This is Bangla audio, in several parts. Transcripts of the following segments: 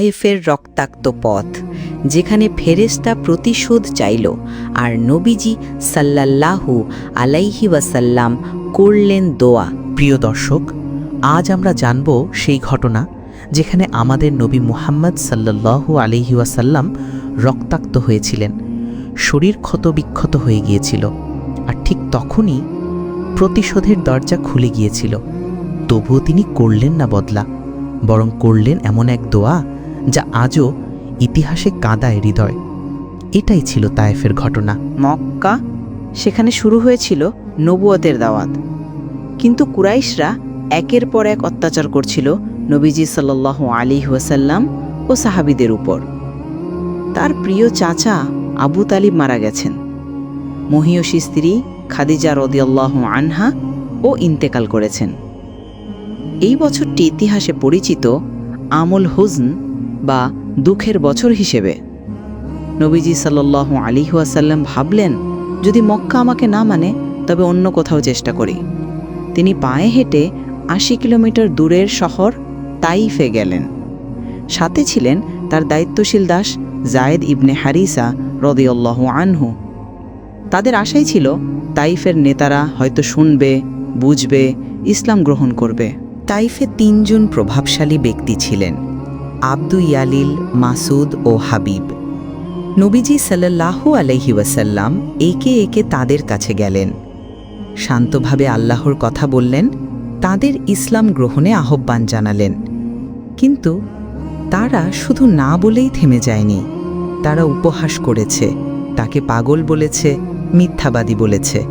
তায়েফের রক্তাক্ত পথ, যেখানে ফেরেস্তা প্রতিশোধ চাইল আর নবীজি সাল্লাল্লাহু আলাইহি ওয়াসাল্লাম করলেন দোয়া। প্রিয় দর্শক, আজ আমরা জানব সেই ঘটনা যেখানে আমাদের নবী মুহাম্মদ সাল্লাল্লাহু আলহি ওয়াসাল্লাম রক্তাক্ত হয়েছিলেন, শরীর ক্ষতবিক্ষত হয়ে গিয়েছিল আর ঠিক তখনই প্রতিশোধের দরজা খুলে গিয়েছিল। তবুও তিনি করলেন না বদলা, বরং করলেন এমন এক দোয়া যা আজও ইতিহাসে কাঁদায় হৃদয়। এটাই ছিল তায়েফের ঘটনা। মক্কা সেখানে শুরু হয়েছিল নবুয়তের দাওয়াত। কিন্তু কুরাইশরা একের পর এক অত্যাচার করছিল নবীজি সাল্লাহ আলী ওয়াসাল্লাম ও সাহাবিদের উপর। তার প্রিয় চাচা আবু তালিব মারা গেছেন। মহিয়সী স্ত্রী খাদিজা রদিয়াল্লাহ আনহা ও ইন্তেকাল করেছেন। এই বছরটি ইতিহাসে পরিচিত আমল হুজন বা দুঃখের বছর হিসেবে। নবীজি আলী ওয়াসাল্লাম ভাবলেন, যদি মক্কা আমাকে না মানে তবে অন্য কোথাও চেষ্টা করি। তিনি পায়ে হেঁটে আশি কিলোমিটার দূরের শহর তাইফে গেলেন। সাথে ছিলেন তার দায়িত্বশীল দাস জায়েদ ইবনে হারিসা রদিউল্লাহ আনহু। তাদের আশাই ছিল, তাইফের নেতারা হয়তো শুনবে, বুঝবে, ইসলাম গ্রহণ করবে। তাইফে তিনজন প্রভাবশালী ব্যক্তি ছিলেন। আব্দু ইয়ালিল, মাসুদ ও হাবিব। নবীজি সাল্লাল্লাহু আলহি ওয়াসাল্লাম একে একে তাদের কাছে গেলেন। শান্তভাবে আল্লাহর কথা বললেন, তাদের ইসলাম গ্রহণে আহ্বান জানালেন। কিন্তু তারা শুধু না বলেই থেমে যায়নি। তারা উপহাস করেছে, তাকে পাগল বলেছে, মিথ্যাবাদী বলেছে।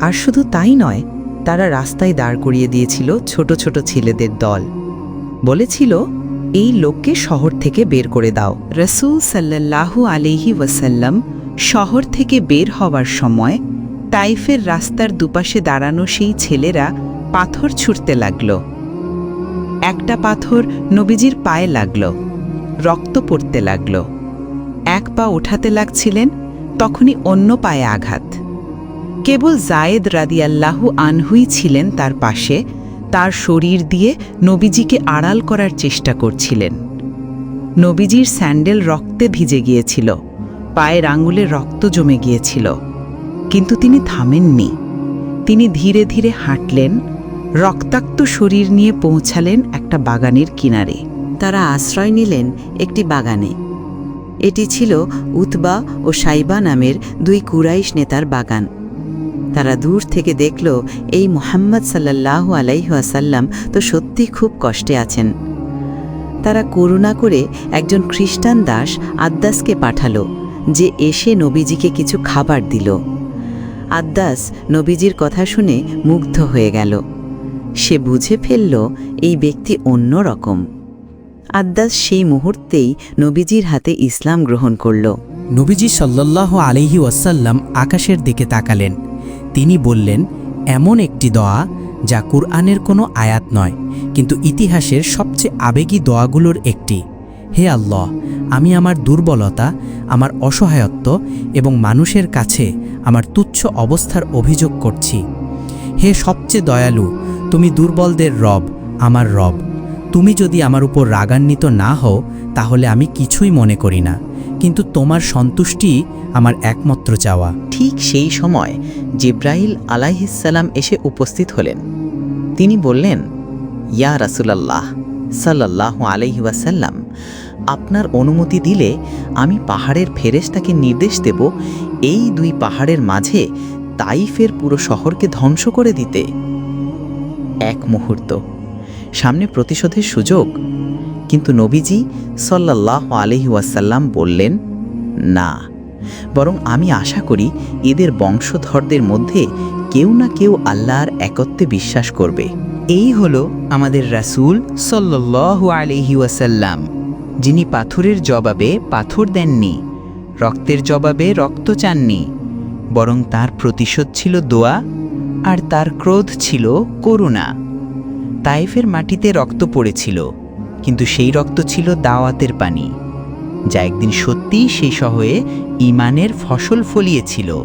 আর শুধু তাই নয়, তারা রাস্তায় দাঁড় করিয়ে দিয়েছিল ছোট ছোট ছেলেদের দল। বলেছিল এই লোককে শহর থেকে বের করে দাও। রসুল সাল্লাল্লাহু আলিহি ওয়াসাল্লাম শহর থেকে বের হওয়ার সময় তাইফের রাস্তার দুপাশে দাঁড়ানো সেই ছেলেরা পাথর ছুটতে লাগল। একটা পাথর নবীজির পায়ে লাগল, রক্ত পড়তে লাগল। এক পা ওঠাতে লাগছিলেন, তখনই অন্য পায়ে আঘাত। কেবল জায়েদ রাদিয়াল্লাহু আনহুই ছিলেন তার পাশে তার শরীর দিয়ে নবীজিকে আড়াল করার চেষ্টা করছিলেন। নবীজির স্যান্ডেল রক্তে ভিজে গিয়েছিল, পায়ের আঙুলে রক্ত জমে গিয়েছিল, কিন্তু তিনি থামেননি। তিনি ধীরে ধীরে হাঁটলেন, রক্তাক্ত শরীর নিয়ে পৌঁছালেন একটা বাগানের কিনারে। তারা আশ্রয় নিলেন একটি বাগানে। এটি ছিল উতবা ও সাইবা নামের দুই কুরাইশ নেতার বাগান। তারা দূর থেকে দেখল, এই মোহাম্মদ সাল্লাহ আলাইহাসাল্লাম তো সত্যি খুব কষ্টে আছেন। তারা করুণা করে একজন খ্রিস্টান দাস আদ্দাসকে পাঠালো, যে এসে নবীজিকে কিছু খাবার দিল। আদ্দাস নবীজির কথা শুনে মুগ্ধ হয়ে গেল। সে বুঝে ফেলল, এই ব্যক্তি অন্য রকম আদ্দাস সেই মুহূর্তেই নবীজির হাতে ইসলাম গ্রহণ করল। নবীজি সাল্লাল্লাহ আলহি ওয়াসাল্লাম আকাশের দিকে তাকালেন। তিনি বললেন, এমন একটি দোয়া যা কুরআনের কোনো আয়াত নয়, কিন্তু ইতিহাসের সবচেয়ে আবেগী দোয়াগুলোর একটি। হে আল্লাহ, আমি আমার দুর্বলতা, আমার অসহায়ত্ব এবং মানুষের কাছে আমার তুচ্ছ অবস্থার অভিযোগ করছি। হে সবচেয়ে দয়ালু, তুমি দুর্বলদের রব, আমার রব। তুমি যদি আমার উপর রাগান্বিত না হও, তাহলে আমি কিছুই মনে করি না। কিন্তু তোমার সন্তুষ্টি আমার একমাত্র চাওয়া। ঠিক সেই সময় জিব্রাইল আলাইহিসাল্লাম এসে উপস্থিত হলেন। তিনি বললেন, ইয়া রাসুলাল্লাহ সাল্লাহ আলাইহাসাল্লাম আপনার অনুমতি দিলে আমি পাহাড়ের ফেরেশতাকে নির্দেশ দেব এই দুই পাহাড়ের মাঝে তাইফের পুরো শহরকে ধ্বংস করে দিতে। এক মুহূর্ত। সামনে প্রতিশোধের সুযোগ কিন্তু নবীজি সাল্লাহ আলহি ওয়াসাল্লাম বললেন, না, বরং আমি আশা করি এদের বংশধরদের মধ্যে কেউ না কেউ আল্লাহর একত্বে বিশ্বাস করবে। এই হলো আমাদের রাসূল সাল্লাল্লাহু আলহি ওয়াসাল্লাম, যিনি পাথরের জবাবে পাথর দেননি, রক্তের জবাবে রক্ত চাননি, বরং তার প্রতিশোধ ছিল দোয়া আর তার ক্রোধ ছিল করুণা। তাইফের মাটিতে রক্ত পড়েছিল। কিন্তু সেই রক্ত ছিল দাওয়াতের পানি যা একদিন সত্যিই সেই শহরে ইমানের ফসল ফলিয়েছিল।